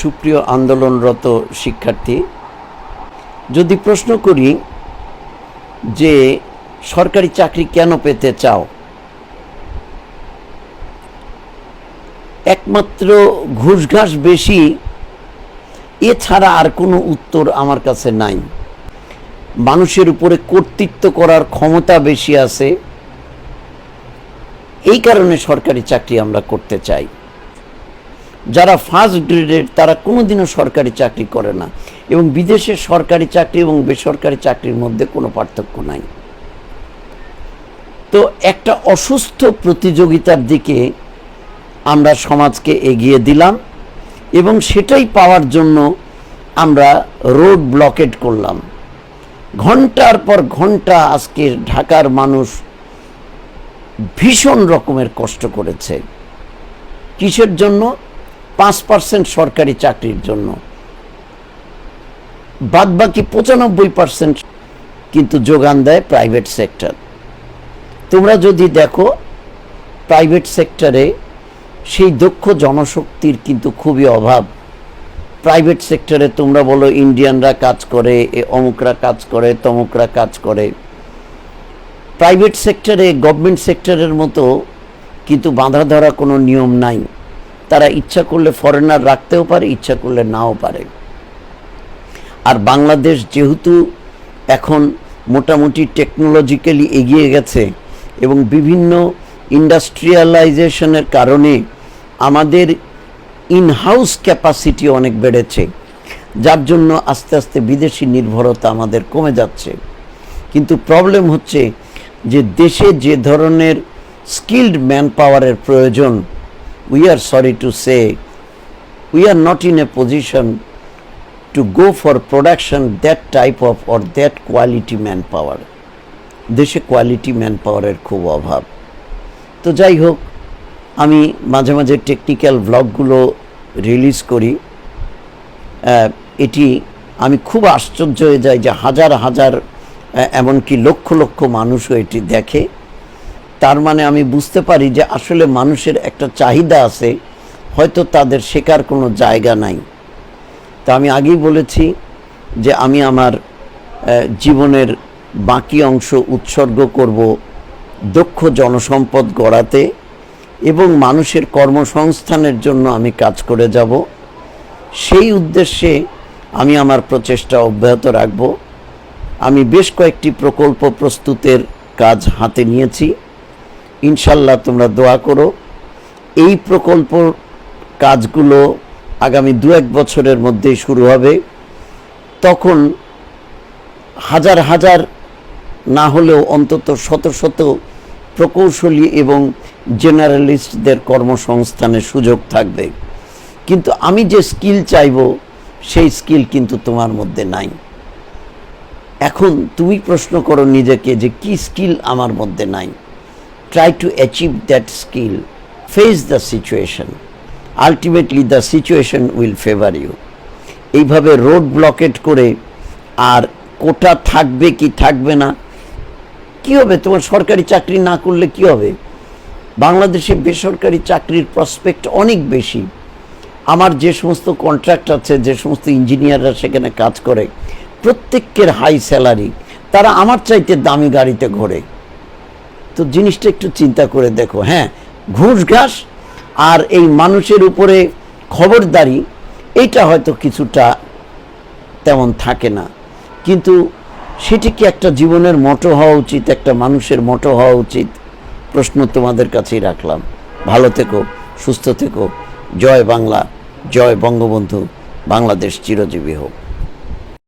সুপ্রিয় আন্দোলনরত শিক্ষার্থী, যদি প্রশ্ন করি যে সরকারি চাকরি কেন পেতে চাও? একমাত্র ঘুষঘাস বেশি, এছাড়া আর কোনো উত্তর আমার কাছে নাই। মানুষের উপরে কর্তৃত্ব করার ক্ষমতা বেশি আছে। এই কারণে সরকারি চাকরি আমরা করতে চাই। যারা ফার্স্ট গ্রেডের তারা কোনোদিনও সরকারি চাকরি করে না। এবং বিদেশে সরকারি চাকরি এবং বেসরকারি চাকরির মধ্যে কোনো পার্থক্য নাই। তো একটা অসুস্থ প্রতিযোগিতার দিকে আমরা সমাজকে এগিয়ে দিলাম এবং সেটাই পাওয়ার জন্য আমরা রোড ব্লকেট করলাম। ঘণ্টার পর ঘণ্টা আজকে ঢাকার মানুষ ভীষণ রকমের কষ্ট করেছে। কিসের জন্য? পাঁচ পার্সেন্ট সরকারি চাকরির জন্য। বাদ বাকি পঁচানব্বই পার্সেন্ট কিন্তু যোগান দেয় প্রাইভেট সেক্টর। তোমরা যদি দেখো, প্রাইভেট সেক্টরে সেই দক্ষ জনশক্তির কিন্তু খুবই অভাব। প্রাইভেট সেক্টরে তোমরা বলো, ইন্ডিয়ানরা কাজ করে, এ অমুকরা কাজ করে, তমুকরা কাজ করে। প্রাইভেট সেক্টরে, গভর্নমেন্ট সেক্টরের মতো কিন্তু বাঁধা ধরা কোনো নিয়ম নাই। তারা ইচ্ছা করলে ফরেনার রাখতেও পারে, ইচ্ছা করলে নাও পারে। আর বাংলাদেশ যেহেতু এখন মোটামুটি টেকনোলজিক্যালি এগিয়ে গেছে এবং বিভিন্ন ইন্ডাস্ট্রিয়ালাইজেশনের কারণে আমাদের ইনহাউস ক্যাপাসিটি অনেক বেড়েছে, যার জন্য আস্তে আস্তে বিদেশি নির্ভরতা আমাদের কমে যাচ্ছে। কিন্তু প্রবলেম হচ্ছে যে দেশে যে ধরনের স্কিল্ড ম্যান পাওয়ারের প্রয়োজন আর sorry to say we are not in a position to go for production that type of or that quality man power দেশে কোয়ালিটি ম্যান পাওয়ারের খুব অভাব। তো যাই হোক, আমি মাঝে মাঝে টেকনিক্যাল ব্লগগুলো রিলিজ করি। এটি আমি খুব আশ্চর্য হয়ে যাই যে হাজার হাজার এমনকি লক্ষ লক্ষ মানুষও এটি দেখে। তার মানে আমি বুঝতে পারি যে আসলে মানুষের একটা চাহিদা আছে, হয়তো তাদের শেখার কোনো জায়গা নাই। তা আমি আগেই বলেছি যে আমি আমার জীবনের বাকি অংশ উৎসর্গ করব দক্ষ জনসম্পদ গড়াতে এবং মানুষের কর্মসংস্থানের জন্য আমি কাজ করে যাব। সেই উদ্দেশ্যে আমি আমার প্রচেষ্টা অব্যাহত রাখব। আমি বেশ কয়েকটি প্রকল্প প্রস্তুতের কাজ হাতে নিয়েছি। ইনশাল্লাহ তোমরা দোয়া করো। এই প্রকল্প কাজগুলো আগামী দু এক বছরের মধ্যেই শুরু হবে। তখন হাজার হাজার না হলেও অন্তত শত শত প্রকৌশলী এবং জেনারেলিস্টদের কর্মসংস্থানের সুযোগ থাকবে। কিন্তু আমি যে স্কিল চাইব, সেই স্কিল কিন্তু তোমার মধ্যে নাই। এখন তুমি প্রশ্ন করো নিজেকে যে কি স্কিল আমার মধ্যে নাই। Try to achieve that skill face the situation ultimately the situation will favour you এইভাবে রোড ব্লকেট করে আর কোটা থাকবে কি থাকবে না, কি হবে? তোমার সরকারি চাকরি না করলে কি হবে? বাংলাদেশে বেসরকারি চাকরির প্রসপেক্ট অনেক বেশি। আমার যে সমস্ত কন্ট্রাক্ট আছে, যে সমস্ত ইঞ্জিনিয়াররা সেখানে কাজ করে, প্রত্যেকের হাই স্যালারি তারা আমার চাইতে দামি গাড়িতে ঘোরে। তো জিনিসটা একটু চিন্তা করে দেখো হ্যাঁ ঘুষ ঘাস আর এই মানুষের উপরে খবরদারি, এটা হয়তো কিছুটা তেমন থাকে না। কিন্তু সেটি কি একটা জীবনের মটো হওয়া উচিত, একটা মানুষের মটো হওয়া উচিত? প্রশ্ন তোমাদের কাছেই রাখলাম। ভালো থেকো, সুস্থ থেকো। জয় বাংলা, জয় বঙ্গবন্ধু। বাংলাদেশ চিরজীবী হোক।